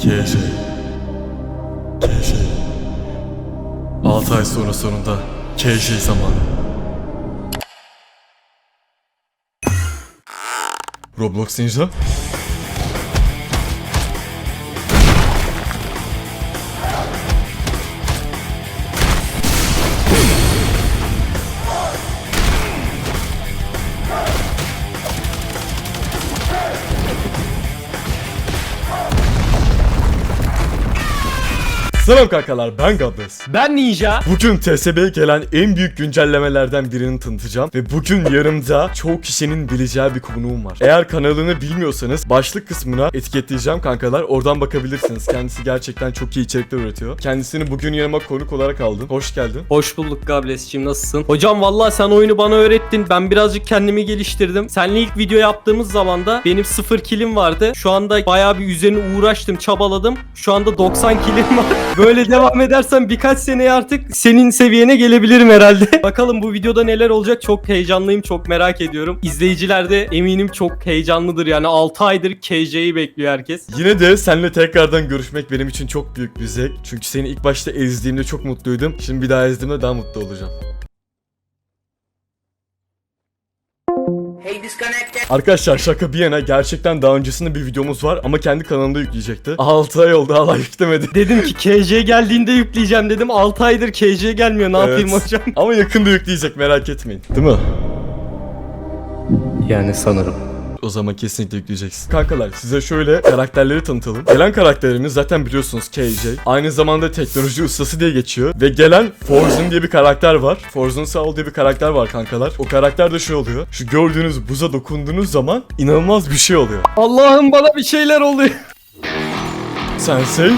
KJ. KJ. 6 ay sonra sonunda KJ zamanı. Roblox Ninja. Selam kankalar ben Gabres. Ben Ninja. Bugün TSB'ye gelen en büyük güncellemelerden birini tanıtacağım ve bugün yanımda çoğu kişinin bileceği bir konuğum var. Eğer kanalını bilmiyorsanız başlık kısmına etiketleyeceğim kankalar oradan bakabilirsiniz. Kendisi gerçekten çok iyi içerikler üretiyor. Kendisini bugün yanıma konuk olarak aldım. Hoş geldin. Hoş bulduk Gables'cim nasılsın? Hocam vallahi sen oyunu bana öğrettin. Ben birazcık kendimi geliştirdim. Seninle ilk video yaptığımız zaman da benim sıfır kilim vardı. Şu anda bayağı bir üzerine uğraştım, çabaladım. Şu anda 90 kilim var. Böyle devam edersem birkaç seneye artık senin seviyene gelebilirim herhalde. Bakalım bu videoda neler olacak çok heyecanlıyım, çok merak ediyorum. İzleyiciler de eminim çok heyecanlıdır yani 6 aydır KJ'yi bekliyor herkes. Yine de seninle tekrardan görüşmek benim için çok büyük bir zevk. Çünkü seni ilk başta ezdiğimde çok mutluydum. Şimdi bir daha ezdiğimde daha mutlu olacağım. Hey disconnected. Arkadaşlar şaka bir yana gerçekten daha öncesinde bir videomuz var ama kendi kanalında yükleyecekti. 6 ay oldu hala yüklemedi. Dedim ki KJ geldiğinde yükleyeceğim dedim. 6 aydır KJ gelmiyor ne yapayım Evet. hocam? Ama yakında yükleyecek merak etmeyin. Değil mi? Yani sanırım. O zaman kesinlikle yükleyeceksin. Kankalar size şöyle karakterleri tanıtalım. Gelen karakterimiz zaten biliyorsunuz KJ. Aynı zamanda teknoloji ustası diye geçiyor. Ve gelen Forzen diye bir karakter var. Forzen Saul diye bir karakter var kankalar. O karakter de şey oluyor. Şu gördüğünüz buza dokunduğunuz zaman inanılmaz bir şey oluyor. Allah'ım bana bir şeyler oluyor. Sensei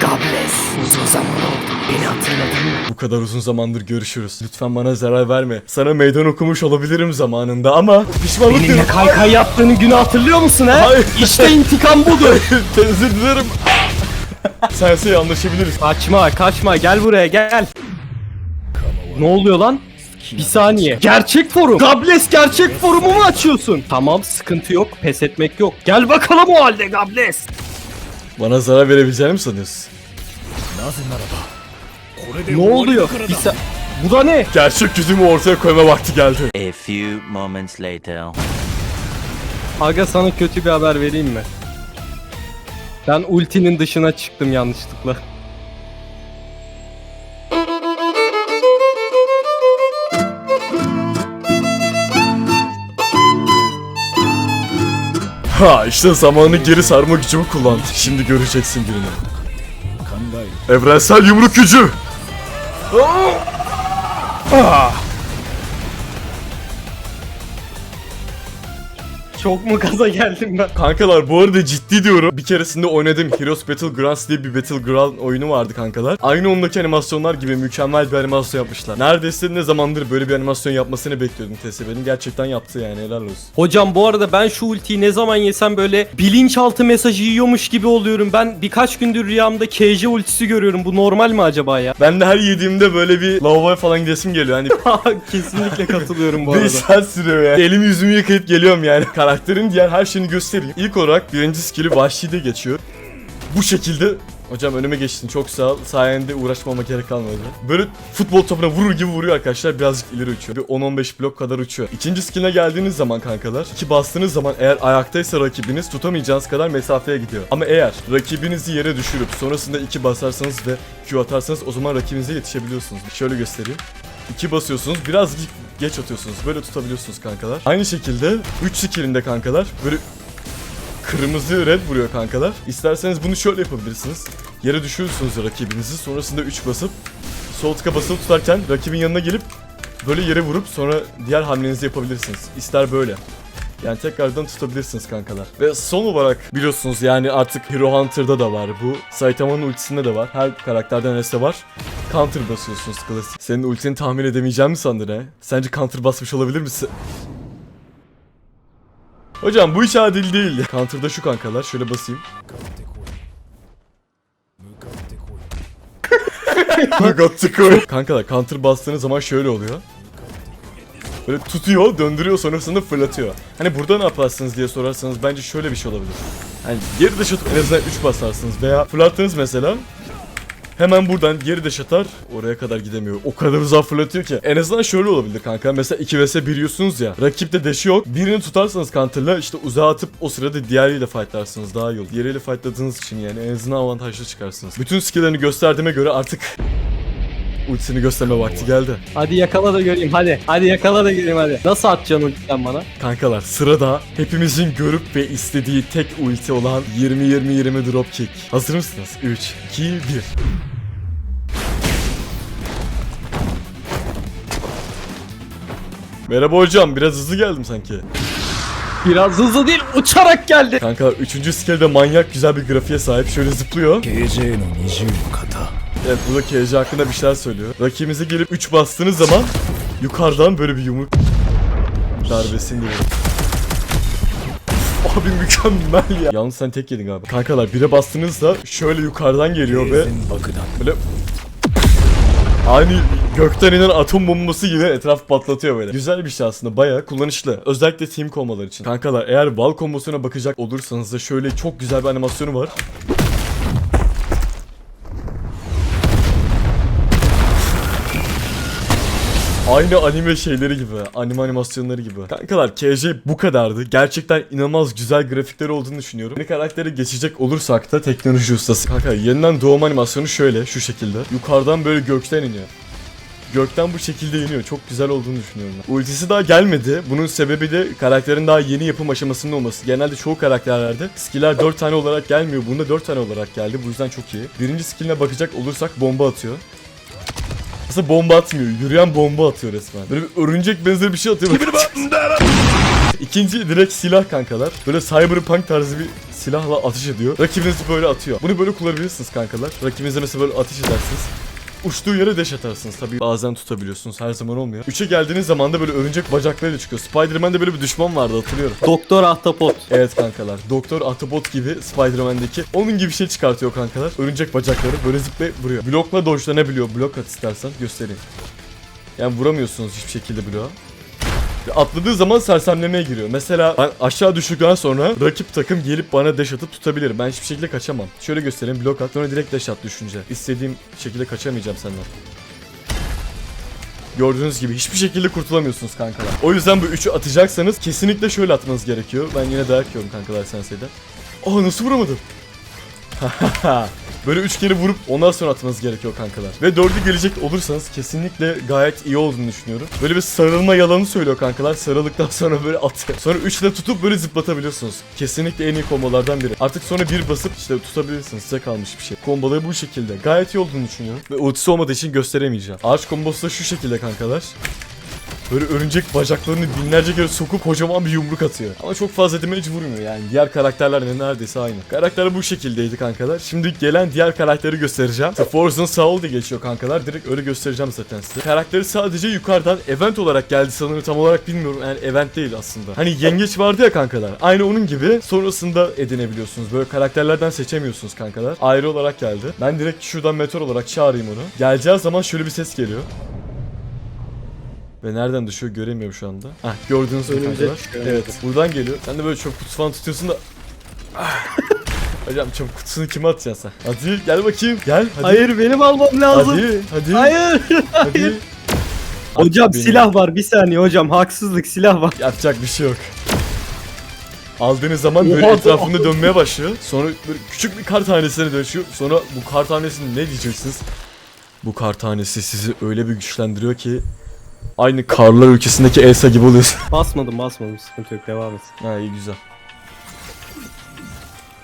Gables. Uzun zaman oldu. Beni hatırladın mı? bu kadar uzun zamandır görüşürüz. Lütfen bana zarar verme. Sana meydan okumuş olabilirim zamanında ama pişmanlık Benimle kaykay yaptığını günü hatırlıyor musun he? Hayır. İşte intikam budur. Özür dilerim. Sensei anlaşabiliriz. kaçma kaçma gel buraya gel. Ne oluyor lan? Bir saniye. Gerçek forum. Gables gerçek forumu mu açıyorsun? Tamam sıkıntı yok. Pes etmek yok. Gel bakalım o halde Gables. Bana zarar verebileceğini mi sanıyorsun? Ne oluyor? Bir sa- Bu da ne? Gerçek yüzümü ortaya koyma vakti geldi. A few moments later. Aga sana kötü bir haber vereyim mi? Ben ultinin dışına çıktım yanlışlıkla. Ha işte zamanı geri sarma gücümü kullandım. Şimdi göreceksin birini. Evrensel yumruk gücü. Ah! Çok mu gaza geldim ben? Kankalar bu arada ciddi diyorum. Bir keresinde oynadım Heroes Battlegrounds diye bir Battleground oyunu vardı kankalar. Aynı ondaki animasyonlar gibi mükemmel bir animasyon yapmışlar. Neredeyse ne zamandır böyle bir animasyon yapmasını bekliyordum TSB'nin. Gerçekten yaptı yani helal olsun. Hocam bu arada ben şu ultiyi ne zaman yesem böyle bilinçaltı mesajı yiyormuş gibi oluyorum. Ben birkaç gündür rüyamda KJ ultisi görüyorum. Bu normal mi acaba ya? Ben de her yediğimde böyle bir lavaboya falan gidesim geliyor. Hani Kesinlikle katılıyorum bu 5 arada. saat sürüyor ya. Elimi yüzümü yıkayıp geliyorum yani. Karakterin diğer her şeyini göstereyim. İlk olarak birinci skill'i vahşi de geçiyor. Bu şekilde Hocam önüme geçtin çok sağ ol. Sayende uğraşmama gerek kalmadı. Böyle futbol topuna vurur gibi vuruyor arkadaşlar. Birazcık ileri uçuyor. Bir 10-15 blok kadar uçuyor. İkinci skill'e geldiğiniz zaman kankalar. iki bastığınız zaman eğer ayaktaysa rakibiniz tutamayacağınız kadar mesafeye gidiyor. Ama eğer rakibinizi yere düşürüp sonrasında iki basarsanız ve Q atarsanız o zaman rakibinize yetişebiliyorsunuz. Şöyle göstereyim. 2 basıyorsunuz biraz geç atıyorsunuz böyle tutabiliyorsunuz kankalar. Aynı şekilde 3 skillinde kankalar böyle kırmızı red vuruyor kankalar. İsterseniz bunu şöyle yapabilirsiniz. Yere düşürürsünüz rakibinizi sonrasında 3 basıp sol tıka basılı tutarken rakibin yanına gelip böyle yere vurup sonra diğer hamlenizi yapabilirsiniz. İster böyle. Yani tekrardan tutabilirsiniz kankalar. Ve son olarak biliyorsunuz yani artık Hero Hunter'da da var bu. Saitama'nın ultisinde de var. Her karakterden neyse var. Counter basıyorsunuz klasik. Senin ultini tahmin edemeyeceğim mi sandın he? Sence counter basmış olabilir misin? Hocam bu hiç adil değil. Counter'da şu kankalar. Şöyle basayım. Kankalar counter bastığınız zaman şöyle oluyor. Böyle tutuyor, döndürüyor sonrasında fırlatıyor. Hani burada ne yaparsınız diye sorarsanız bence şöyle bir şey olabilir. Hani geri de atıp en azından 3 basarsınız veya fırlattınız mesela Hemen buradan geri deş atar. Oraya kadar gidemiyor. O kadar uzağa fırlatıyor ki. En azından şöyle olabilir kanka. Mesela 2 vs 1 yiyorsunuz ya. Rakipte deşi yok. Birini tutarsanız counter'la işte uzağa atıp o sırada diğeriyle fightlarsınız. Daha iyi olur. Diğeriyle fightladığınız için yani en azından avantajlı çıkarsınız. Bütün skill'lerini gösterdiğime göre artık ultisini gösterme vakti geldi. Hadi yakala da göreyim hadi. Hadi yakala da göreyim hadi. Nasıl atacaksın ultiden bana? Kankalar sırada hepimizin görüp ve istediği tek ulti olan 20-20-20 dropkick. Hazır mısınız? 3, 2, 1. Merhaba hocam biraz hızlı geldim sanki. Biraz hızlı değil uçarak geldi. Kanka 3. skillde manyak güzel bir grafiğe sahip şöyle zıplıyor. Evet burada KJ hakkında bir şeyler söylüyor. Rakibimize gelip 3 bastığınız zaman yukarıdan böyle bir yumruk darbesini yiyor. Abi mükemmel ya. Yalnız sen tek yedin galiba. Kankalar bire bastığınızda şöyle yukarıdan geliyor ve böyle Aynı gökten inen atom bombası gibi etraf patlatıyor böyle. Güzel bir şey aslında baya kullanışlı. Özellikle team kombalar için. Kankalar eğer bal kombosuna bakacak olursanız da şöyle çok güzel bir animasyonu var. Aynı anime şeyleri gibi, anime animasyonları gibi. Kankalar KJ bu kadardı. Gerçekten inanılmaz güzel grafikleri olduğunu düşünüyorum. Yeni karaktere geçecek olursak da teknoloji ustası. Kanka yeniden doğum animasyonu şöyle, şu şekilde. Yukarıdan böyle gökten iniyor. Gökten bu şekilde iniyor. Çok güzel olduğunu düşünüyorum ben. Ultisi daha gelmedi. Bunun sebebi de karakterin daha yeni yapım aşamasında olması. Genelde çoğu karakterlerde skiller 4 tane olarak gelmiyor. Bunda 4 tane olarak geldi. Bu yüzden çok iyi. Birinci skilline bakacak olursak bomba atıyor. Aslında bomba atmıyor. Yürüyen bomba atıyor resmen. Böyle bir örümcek benzeri bir şey atıyor. İkinci direkt silah kankalar. Böyle cyberpunk tarzı bir silahla atış ediyor. Rakibinizi böyle atıyor. Bunu böyle kullanabilirsiniz kankalar. Rakibinize mesela böyle atış edersiniz. Uçtuğu yere deş atarsınız tabii bazen tutabiliyorsunuz her zaman olmuyor. 3'e geldiğiniz zaman da böyle örümcek bacaklarıyla çıkıyor. Spider-Man'de böyle bir düşman vardı hatırlıyorum. Doktor Ahtapot. Evet kankalar. Doktor Autobot gibi Spider-Man'deki onun gibi bir şey çıkartıyor kankalar. Örümcek bacakları böyle zıplayıp vuruyor. Blokla dodge'lanabiliyor. Blok at istersen göstereyim. Yani vuramıyorsunuz hiçbir şekilde bloğa. Atladığı zaman sersemlemeye giriyor. Mesela ben aşağı düştükten sonra rakip takım gelip bana dash atıp tutabilir. Ben hiçbir şekilde kaçamam. Şöyle göstereyim blok at sonra direkt dash at düşünce. İstediğim şekilde kaçamayacağım senden. Gördüğünüz gibi hiçbir şekilde kurtulamıyorsunuz kankalar. O yüzden bu üçü atacaksanız kesinlikle şöyle atmanız gerekiyor. Ben yine dayak yiyorum kankalar senseyden. Aa nasıl vuramadım? Böyle üç kere vurup ondan sonra atmanız gerekiyor kankalar. Ve dördü gelecek olursanız kesinlikle gayet iyi olduğunu düşünüyorum. Böyle bir sarılma yalanı söylüyor kankalar. Sarıldıktan sonra böyle atıyor. Sonra üçle tutup böyle zıplatabiliyorsunuz. Kesinlikle en iyi kombolardan biri. Artık sonra bir basıp işte tutabilirsiniz. Size kalmış bir şey. Komboları bu şekilde. Gayet iyi olduğunu düşünüyorum. Ve ultisi olmadığı için gösteremeyeceğim. Ağaç kombosu da şu şekilde kankalar. Böyle örümcek bacaklarını binlerce kere sokup kocaman bir yumruk atıyor. Ama çok fazla damage vurmuyor yani. Diğer karakterlerle neredeyse aynı. Karakter bu şekildeydi kankalar. Şimdi gelen diğer karakteri göstereceğim. The Forzen Saul diye geçiyor kankalar. Direkt öyle göstereceğim zaten size. Karakteri sadece yukarıdan event olarak geldi sanırım tam olarak bilmiyorum. Yani event değil aslında. Hani yengeç vardı ya kankalar. Aynı onun gibi sonrasında edinebiliyorsunuz. Böyle karakterlerden seçemiyorsunuz kankalar. Ayrı olarak geldi. Ben direkt şuradan meteor olarak çağırayım onu. Geleceği zaman şöyle bir ses geliyor. Ve nereden düşüyor göremiyorum şu anda. Hah gördüğünüz gibi Önümüze kankalar. Evet buradan geliyor. Sen de böyle çöp kutusu falan tutuyorsun da. Hocam çöp kutusunu kime atacaksın sen? Hadi gel bakayım. Gel hadi. Hayır benim almam lazım. Hadi hadi. Hayır. Hadi. Hocam beni. silah var bir saniye hocam haksızlık silah var. Yapacak bir şey yok. Aldığınız zaman böyle Oha, etrafında dönmeye başlıyor. Sonra böyle küçük bir kar tanesine dönüşüyor. Sonra bu kar tanesini ne diyeceksiniz? Bu kar tanesi sizi öyle bir güçlendiriyor ki aynı karlar ülkesindeki Elsa gibi oluyorsun. Basmadım basmadım sıkıntı yok devam et. Ha iyi güzel.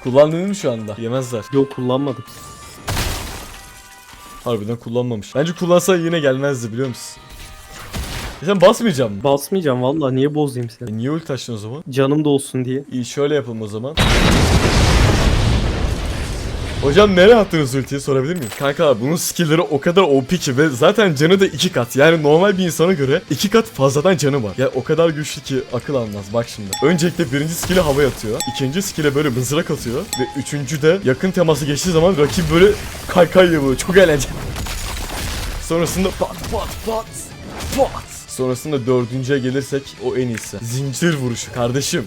Kullandın mı şu anda? Yemezler. Yok kullanmadım. Harbiden kullanmamış. Bence kullansa yine gelmezdi biliyor musun? E sen basmayacağım mı? Basmayacağım vallahi niye bozayım seni? E niye ulti açtın o zaman? Canım da olsun diye. İyi şöyle yapalım o zaman. Hocam nereye attınız ultiyi sorabilir miyim? Kanka bunun skillleri o kadar OP ki ve zaten canı da iki kat. Yani normal bir insana göre iki kat fazladan canı var. Ya o kadar güçlü ki akıl almaz bak şimdi. Öncelikle birinci skill'i havaya atıyor. ikinci skill'e böyle mızrak atıyor. Ve üçüncü de yakın teması geçtiği zaman rakip böyle kaykay yapıyor. Çok eğlenceli. Sonrasında pat pat pat pat. Sonrasında dördüncüye gelirsek o en iyisi. Zincir vuruşu kardeşim.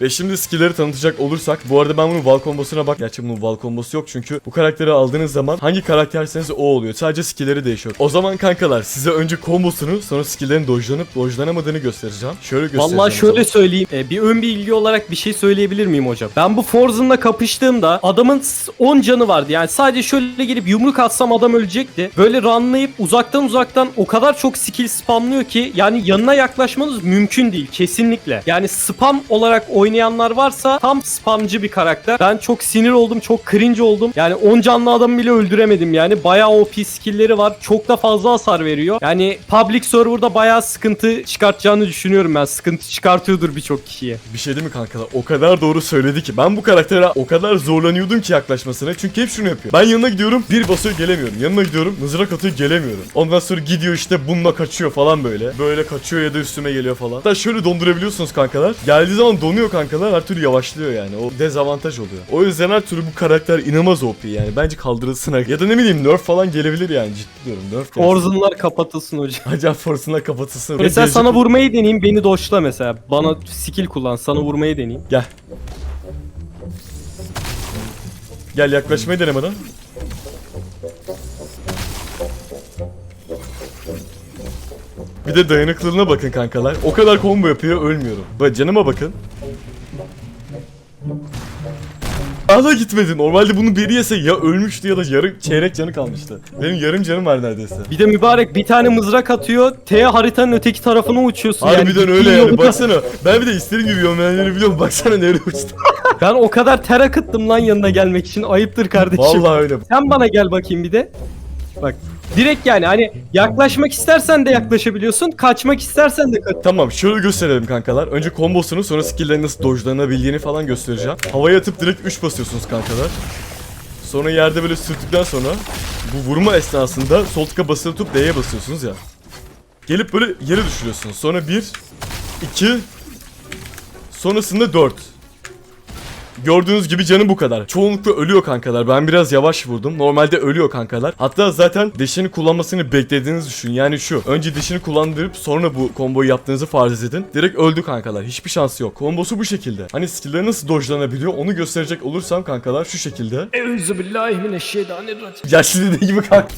Ve şimdi skill'leri tanıtacak olursak bu arada ben bunun Val kombosuna bak. Gerçi bunun Val kombosu yok çünkü bu karakteri aldığınız zaman hangi karakterseniz o oluyor. Sadece skill'leri değişiyor. O zaman kankalar size önce kombosunu sonra skill'lerin dojlanıp dojlanamadığını göstereceğim. Şöyle göstereceğim. Vallahi şöyle söyleyeyim. e, bir ön bilgi olarak bir şey söyleyebilir miyim hocam? Ben bu Forzen'la kapıştığımda adamın s- 10 canı vardı. Yani sadece şöyle gelip yumruk atsam adam ölecekti. Böyle runlayıp uzaktan uzaktan o kadar çok skill spamlıyor ki yani yanına yaklaşmanız mümkün değil kesinlikle. Yani spam olarak oynayanlar varsa tam spamcı bir karakter. Ben çok sinir oldum, çok cringe oldum. Yani 10 canlı adamı bile öldüremedim yani. Bayağı OP skill'leri var. Çok da fazla hasar veriyor. Yani public server'da bayağı sıkıntı çıkartacağını düşünüyorum ben. Sıkıntı çıkartıyordur birçok kişiye. Bir şey değil mi kankalar? O kadar doğru söyledi ki. Ben bu karaktere o kadar zorlanıyordum ki yaklaşmasına. Çünkü hep şunu yapıyor. Ben yanına gidiyorum bir basıyor gelemiyorum. Yanına gidiyorum mızrak atıyor gelemiyorum. Ondan sonra gidiyor işte bununla kaçıyor falan böyle. Böyle kaçıyor ya da üstüme geliyor falan. Hatta şöyle dondurabiliyorsunuz kankalar. Geldiği zaman donuyor kankalar her türlü yavaşlıyor yani. O dezavantaj oluyor. O yüzden her türlü bu karakter inanılmaz OP yani. Bence kaldırılsın. Ya da ne bileyim nerf falan gelebilir yani ciddi diyorum. Nerf gelsin. Forzen'lar kapatılsın hocam. Acaba Force'ına kapatılsın. Mesela gelecek- sana vurmayı deneyeyim beni doşla mesela. Bana skill kullan sana vurmayı deneyeyim. Gel. Gel yaklaşmayı dene bana. Bir de dayanıklılığına bakın kankalar. O kadar combo yapıyor ölmüyorum. Bak canıma bakın. Daha da gitmedi. Normalde bunu biri yese ya ölmüştü ya da yarım çeyrek canı kalmıştı. Benim yarım canım var neredeyse. Bir de mübarek bir tane mızrak atıyor. T haritanın öteki tarafına uçuyorsun yani. Harbiden Gittiğin öyle yani. Baksana. Ben bir de istediğim gibi yönlendirmeyi biliyorum. Baksana nereye uçtu. Ben o kadar ter akıttım lan yanına gelmek için. Ayıptır kardeşim. Vallahi öyle. Sen bana gel bakayım bir de. Bak. Direkt yani hani yaklaşmak istersen de yaklaşabiliyorsun. Kaçmak istersen de kaç. Tamam şöyle gösterelim kankalar. Önce kombosunu sonra skill'lerin nasıl dojlanabildiğini falan göstereceğim. Havaya atıp direkt 3 basıyorsunuz kankalar. Sonra yerde böyle sürttükten sonra bu vurma esnasında sol tıka basılı tutup D'ye basıyorsunuz ya. Gelip böyle yere düşürüyorsunuz. Sonra 1, 2, sonrasında 4. Gördüğünüz gibi canı bu kadar. Çoğunlukla ölüyor kankalar. Ben biraz yavaş vurdum. Normalde ölüyor kankalar. Hatta zaten dişini kullanmasını beklediğinizi düşün. Yani şu. Önce dişini kullandırıp sonra bu komboyu yaptığınızı farz edin. Direkt öldü kankalar. Hiçbir şansı yok. Kombosu bu şekilde. Hani skill'leri nasıl dojlanabiliyor onu gösterecek olursam kankalar şu şekilde. Euzubillahimineşşeytanirracim. Yaşlı dediği gibi kanka.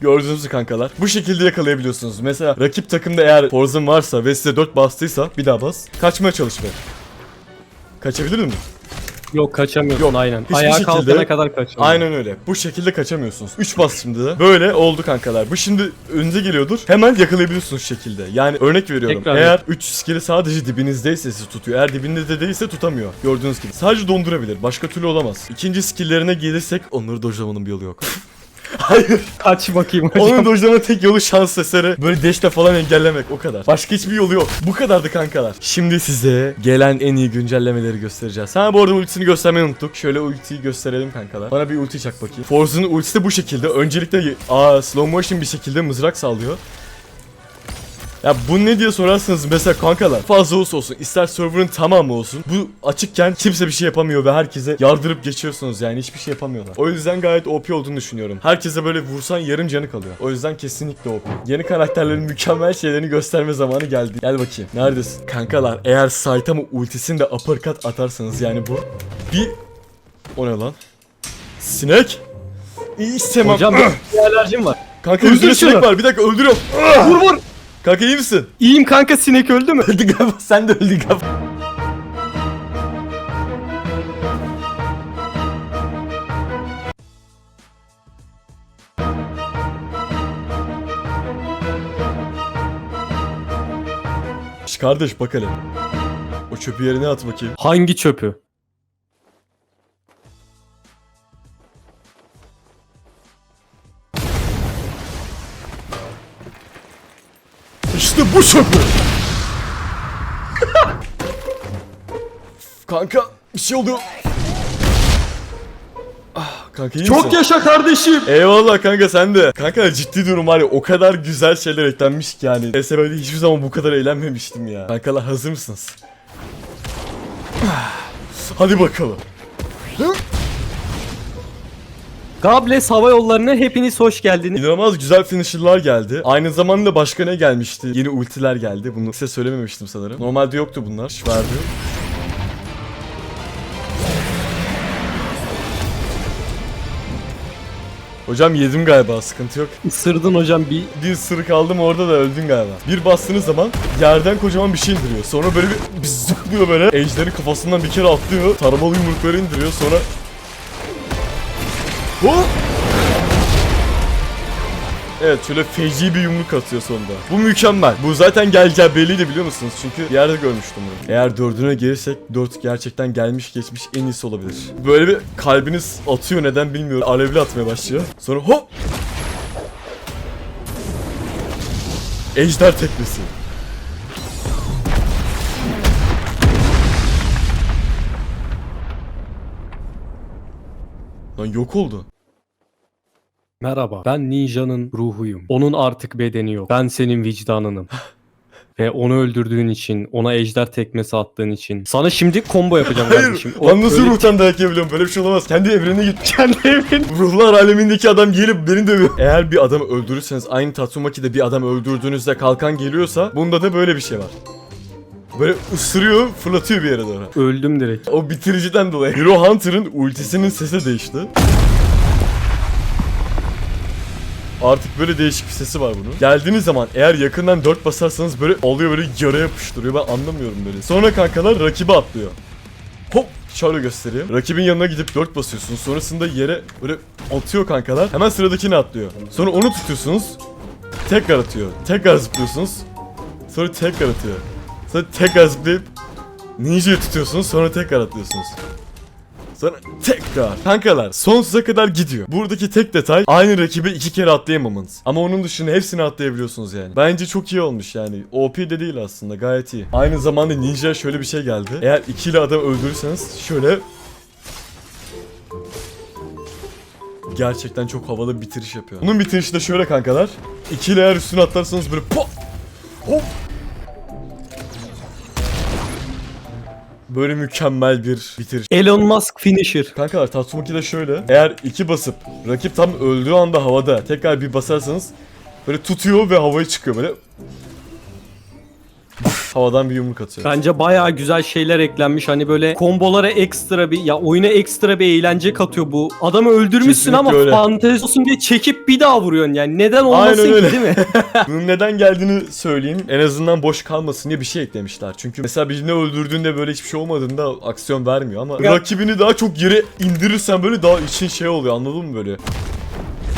Gördüğünüz kankalar. Bu şekilde yakalayabiliyorsunuz. Mesela rakip takımda eğer Forzen varsa ve size 4 bastıysa bir daha bas. Kaçmaya çalış be. Kaçabilir mi? Yok kaçamıyorsun Yok, aynen. hiçbir Ayağa şekilde- kalkana kadar kaçamıyorsun. Aynen öyle. Bu şekilde kaçamıyorsunuz. 3 bas şimdi de. Böyle oldu kankalar. Bu şimdi önünüze geliyordur. Hemen yakalayabiliyorsunuz şekilde. Yani örnek veriyorum. Tekrar Eğer 3 skill'i sadece dibinizdeyse sizi tutuyor. Eğer dibinizde değilse tutamıyor. Gördüğünüz gibi. Sadece dondurabilir. Başka türlü olamaz. İkinci skill'lerine gelirsek onları dojlamanın bir yolu yok. Hayır. Kaç bakayım hocam. Onun dojlama tek yolu şans eseri. Böyle dash'le falan engellemek o kadar. Başka hiçbir yolu yok. Bu kadardı kankalar. Şimdi size gelen en iyi güncellemeleri göstereceğiz. Ha bu arada ultisini göstermeyi unuttuk. Şöyle ultiyi gösterelim kankalar. Bana bir ulti çak bakayım. Force'un ultisi de bu şekilde. Öncelikle aa, slow motion bir şekilde mızrak sallıyor. Ya bu ne diye sorarsanız mesela kankalar fazla olsa olsun ister server'ın tamamı olsun bu açıkken kimse bir şey yapamıyor ve herkese yardırıp geçiyorsunuz yani hiçbir şey yapamıyorlar. O yüzden gayet OP olduğunu düşünüyorum. Herkese böyle vursan yarım canı kalıyor. O yüzden kesinlikle OP. Yeni karakterlerin mükemmel şeylerini gösterme zamanı geldi. Gel bakayım. Neredesin? Kankalar eğer Saitama ultisini de uppercut atarsanız yani bu bir o ne lan? Sinek? İyi istemem. Hocam bir alerjim var. Kanka Öldür üstüne sinek şunu. var. Bir dakika öldürüyorum. Vur vur. Kanka iyi misin? İyiyim kanka sinek öldü mü? Öldü galiba sen de öldün galiba. Kardeş bak hele. O çöpü yerine at bakayım. Hangi çöpü? Bu çöpü. Kanka bir şey oluyor. Ah, kanka iyi misin? Çok yaşa kardeşim. Eyvallah kanka sen de. Kanka ciddi durum var ya o kadar güzel şeyler eklenmiş ki yani. SML'de hiçbir zaman bu kadar eğlenmemiştim ya. Kankalar hazır mısınız? Hadi bakalım. Hı? Gables Hava Yolları'na hepiniz hoş geldiniz. İnanılmaz güzel finisher'lar geldi. Aynı zamanda başka ne gelmişti? Yeni ultiler geldi. Bunu size söylememiştim sanırım. Normalde yoktu bunlar. Şu Verdi. Hocam yedim galiba sıkıntı yok. Isırdın hocam bir Bir ısırık aldım orada da öldün galiba. Bir bastığınız zaman yerden kocaman bir şey indiriyor. Sonra böyle bir, bir zıplıyor böyle. Ejderin kafasından bir kere atlıyor. Taramalı yumrukları indiriyor sonra... Evet şöyle feci bir yumruk atıyor sonunda. Bu mükemmel. Bu zaten geleceği belliydi biliyor musunuz? Çünkü bir yerde görmüştüm bunu. Eğer dördüne gelirsek dört gerçekten gelmiş geçmiş en iyisi olabilir. Böyle bir kalbiniz atıyor neden bilmiyorum. Alevli atmaya başlıyor. Sonra hop! Ejder teknesi. Lan yok oldu. Merhaba, ben Ninja'nın ruhuyum. Onun artık bedeni yok. Ben senin vicdanınım. Ve onu öldürdüğün için, ona ejder tekmesi attığın için. Sana şimdi combo yapacağım Hayır. kardeşim. O Lan nasıl öyle- ruhtan dayak yiyebiliyorum? Böyle bir şey olamaz. Kendi evrene git. Kendi evren. Ruhlar alemindeki adam gelip beni dövüyor. Eğer bir adamı öldürürseniz aynı Tatsumaki'de bir adam öldürdüğünüzde kalkan geliyorsa bunda da böyle bir şey var. Böyle ısırıyor, fırlatıyor bir yere doğru. Öldüm direkt. O bitiriciden dolayı Hero Hunter'ın ultisinin sesi değişti. Artık böyle değişik bir sesi var bunun. Geldiğiniz zaman eğer yakından 4 basarsanız böyle oluyor böyle yara yapıştırıyor. Ben anlamıyorum böyle. Sonra kankalar rakibe atlıyor. Hop şöyle göstereyim. Rakibin yanına gidip 4 basıyorsunuz. Sonrasında yere böyle atıyor kankalar. Hemen sıradakini atlıyor. Sonra onu tutuyorsunuz. Tekrar atıyor. Tekrar zıplıyorsunuz. Sonra tekrar atıyor. Sonra tekrar zıplayıp Ninja'yı tutuyorsunuz sonra tekrar atlıyorsunuz. Sonra tekrar. Kankalar sonsuza kadar gidiyor. Buradaki tek detay aynı rakibi iki kere atlayamamanız. Ama onun dışında hepsini atlayabiliyorsunuz yani. Bence çok iyi olmuş yani. OP de değil aslında gayet iyi. Aynı zamanda Ninja şöyle bir şey geldi. Eğer ikili adam öldürürseniz şöyle Gerçekten çok havalı bitiriş yapıyor. Bunun bitirişi de şöyle kankalar. İkili eğer üstüne atlarsanız böyle pop hop Böyle mükemmel bir bitiriş. Elon Musk finisher. Kankalar Tatsumaki de şöyle. Eğer iki basıp rakip tam öldüğü anda havada tekrar bir basarsanız böyle tutuyor ve havaya çıkıyor böyle. Havadan bir yumruk atıyor. Bence bayağı güzel şeyler eklenmiş. Hani böyle kombolara ekstra bir ya oyuna ekstra bir eğlence katıyor bu. Adamı öldürmüşsün Kesinlikle ama öyle. fantezi olsun diye çekip bir daha vuruyorsun yani. Neden olmasın Aynen ki öyle. değil mi? Bunun neden geldiğini söyleyeyim. En azından boş kalmasın diye bir şey eklemişler. Çünkü mesela birini öldürdüğünde böyle hiçbir şey olmadığında aksiyon vermiyor ama Ya- rakibini daha çok yere indirirsen böyle daha için şey oluyor anladın mı böyle?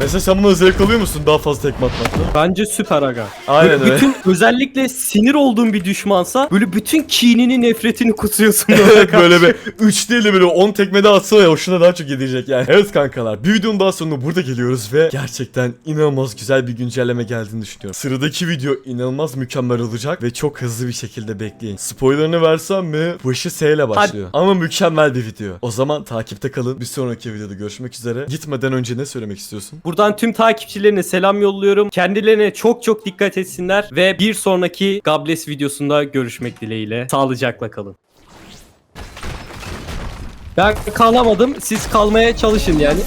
Mesela sen buna zevk alıyor musun daha fazla tekme atmakta? Bence süper aga. Aynen öyle. bütün özellikle sinir olduğun bir düşmansa böyle bütün kinini nefretini kusuyorsun. evet böyle bir 3 değil de böyle 10 tekme daha atsa ya hoşuna daha çok gidecek yani. Evet kankalar bir videonun daha sonuna burada geliyoruz ve gerçekten inanılmaz güzel bir güncelleme geldiğini düşünüyorum. Sıradaki video inanılmaz mükemmel olacak ve çok hızlı bir şekilde bekleyin. Spoilerını versem mi? Başı S ile başlıyor. Ama mükemmel bir video. O zaman takipte kalın. Bir sonraki videoda görüşmek üzere. Gitmeden önce ne söylemek istiyorsun? Buradan tüm takipçilerine selam yolluyorum. Kendilerine çok çok dikkat etsinler ve bir sonraki Gables videosunda görüşmek dileğiyle. Sağlıcakla kalın. Ben kalamadım. Siz kalmaya çalışın yani.